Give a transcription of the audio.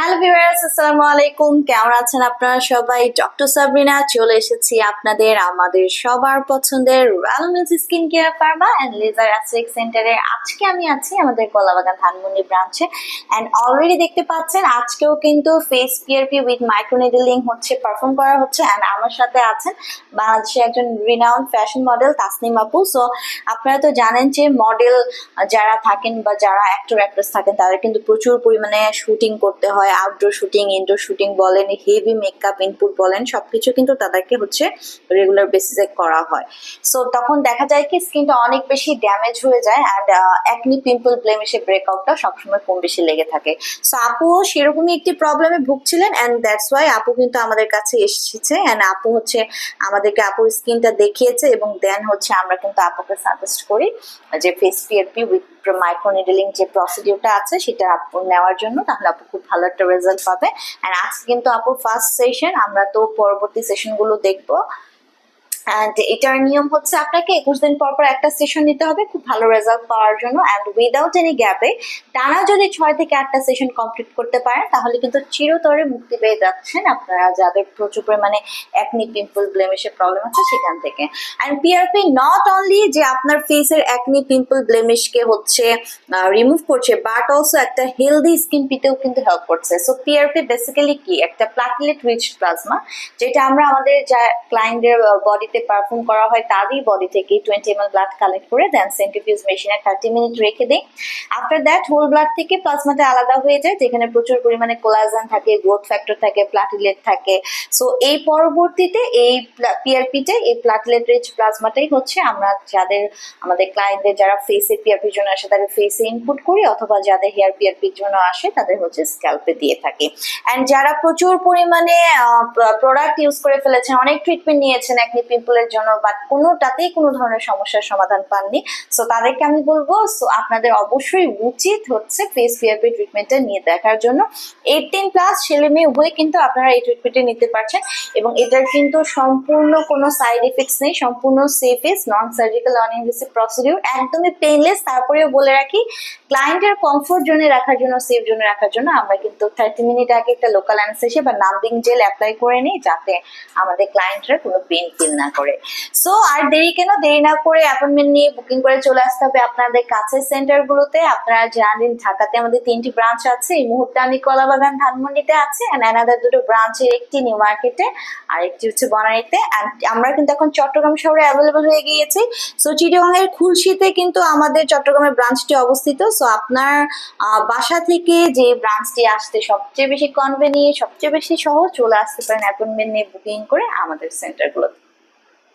Hello viewers আসসালামু আলাইকুম। কেমন আছেন আপনারা সবাই? ডক্টর সাবরিনা চলে এসেছি আপনাদের, আমাদের সবার পছন্দের wellness skin care pharma and laser অ্যাসিক সেন্টারে আজকে আমি আছি আমাদের কলাবাগান ধানমন্ডি ব্রাঞ্চে অ্যান্ড অলরেডি দেখতে পাচ্ছেন, আজকেও কিন্তু ফেস পিআরপি উইথ মাইক্রোনেডেলিং হচ্ছে পারফর্ম করা হচ্ছে। অ্যান্ড আমার সাথে আছেন বাংলাদেশের একজন রিনাউন্ড ফ্যাশন মডেল তাসনিম আপু। সো আপনারা তো জানেন যে মডেল যারা থাকেন বা যারা অ্যাক্টর অ্যাক্ট্রেস থাকেন, তাদের কিন্তু প্রচুর পরিমাণে শুটিং করতে হয়। আউটডোর শুটিং ইনডোর শুটিং বলেন হেভি মেকআপ ইনপুট বলেন, সবকিছু কিন্তু তাদেরকে হচ্ছে রেগুলার বেসিসে করা হয়। সো তখন দেখা যায় কি স্কিনটা অনেক বেশি ড্যামেজ হয়ে যায় অ্যান্ড একনি পিম্পল ব্লেমিশে ব্রেকআউটটা সবসময় কম বেশি লেগে থাকে। সো আপুও সেরকমই একটি প্রবলেমে ভুগছিলেন অ্যান্ড দ্যাটস ওয়াই আপু কিন্তু আমাদের কাছে এসেছে অ্যান্ড আপু হচ্ছে আমাদেরকে আপুর স্কিনটা দেখিয়েছে এবং দেন হচ্ছে আমরা কিন্তু আপুকে সাজেস্ট করি যে ফেস পিআরপি উইথ মাইক্রোনিডেলিং যে প্রসিডিউরটা আছে সেটা আপু নেওয়ার জন্য, তাহলে আপু খুব ভালো একটা রেজাল্ট পাবে। অ্যান্ড আজকে কিন্তু আপুর ফার্স্ট সেশন আমরা তো পরবর্তী সেশনগুলো দেখব। অ্যান্ড এটার নিয়ম হচ্ছে আপনাকে একুশ দিন পর পর একটা সেশন নিতে হবে, খুব ভালো রেজাল্ট পাওয়ার জন্য। অ্যান্ড উইদাউট এনি গ্যাপে টানা যদি ছয় থেকে আটটা সেশন কমপ্লিট করতে পারেন, তাহলে কিন্তু চিরতরে মুক্তি পেয়ে যাচ্ছেন আপনারা যাদের প্রচুর পরিমাণে একনি পিম্পল ব্লেমিশের প্রবলেম আছে সেখান থেকে। অ্যান্ড পিআরপি নট অনলি যে আপনার ফেসের একনি পিম্পল ব্লেমিশকে হচ্ছে রিমুভ করছে বাট অলসো একটা হেলদি স্কিন পিতেও কিন্তু হেল্প করছে। সো পিআরপি বেসিক্যালি কি? একটা প্লাটলেট রিচ প্লাজমা যেটা আমরা আমাদের যা ক্লায়েন্টের বডিতে পারফর্ম করা হয় তারই বডি থেকে টোয়েন্টি এম ব্লাড কালেক্ট করে দেন সেন্ট্রিফিউজ মেশিনে থার্টি মিনিট রেখে দিই। আফটার দ্যাট হোল ব্লাড থেকে প্লাজমাটা আলাদা হয়ে যায়, যেখানে প্রচুর পরিমাণে কোলাজেন থাকে গ্রোথ ফ্যাক্টর থাকে প্লাটিলেট থাকে। সো এই পরবর্তীতে এই পিআরপিতে এই প্লাটিলেট রিচ প্লাজমাটাই হচ্ছে আমরা যাদের, আমাদের ক্লায়েন্টদের যারা ফেসে পিআরপির জন্য আসে, তাদের ফেসে ইনপুট করি, অথবা যাদের হেয়ার পিআরপির জন্য আসে, তাদের হচ্ছে স্ক্যাল্পে দিয়ে থাকি। অ্যান্ড যারা প্রচুর পরিমাণে প্রোডাক্ট ইউজ করে ফেলেছেন, অনেক ট্রিটমেন্ট নিয়েছেন একনি পিম্পলের জন্য বা কোনোটাতেই কোনো ধরনের সমস্যার সমাধান পাননি। সো তাদেরকে আমি বলব সো আপনাদের অবশ্যই উচিত হচ্ছে ফেস পিআরপি ট্রিটমেন্টটা নিয়ে দেখার জন্য। এইটিন প্লাস ছেলে মেয়ে উভয় কিন্তু আপনারা এই ট্রিটমেন্টে নিতে পারছেন এবং এটার কিন্তু সম্পূর্ণ কোনো সাইড এফেক্টস নেই, সম্পূর্ণ সেফেস non surgical non invasive procedure একদমই পেইনলেস তারপরেও বলে রাখি ক্লায়েন্টের কমফোর্ট জোনে রাখার জন্য সেফ জোনে রাখার জন্য আমরা কিন্তু থার্টি মিনিট আগে একটা লোকাল অ্যানেসেশিয়া বা নাম্বিং জেল অ্যাপ্লাই করে নিই যাতে আমাদের ক্লায়েন্টরা কোনো পেন ফিল না করে। সো আর দেরি কেন? দেরি না করে অ্যাপয়েন্টমেন্ট নিয়ে বুকিং করে চলে আসতে হবে আপনাদের কাছের সেন্টারগুলোতে আপনারা জানেন ঢাকাতে আমাদের তিনটি ব্রাঞ্চ আছে। এই মুহূর্তে আমি কলাবাগান ধানমন্ডিতে আছে অ্যান্ড অ্যানাদার দুটো ব্রাঞ্চের একটি নিউ মার্কেটে আর একটি হচ্ছে বনানীতে। অ্যান্ড আমরা কিন্তু এখন চট্টগ্রাম শহরে অ্যাভেলেবল হয়ে গিয়েছি। সো চিটিগাংয়ের খুলশিতে কিন্তু আমাদের চট্টগ্রামের ব্রাঞ্চটি অবস্থিত। সো আপনার বাসা থেকে যে ব্রাঞ্চটি আসতে সবচেয়ে বেশি কনভেনিয়েন্ট সবচেয়ে বেশি সহজ, চলে আসতে পারেন অ্যাপয়েন্টমেন্ট নিয়ে বুকিং করে আমাদের সেন্টারগুলোতে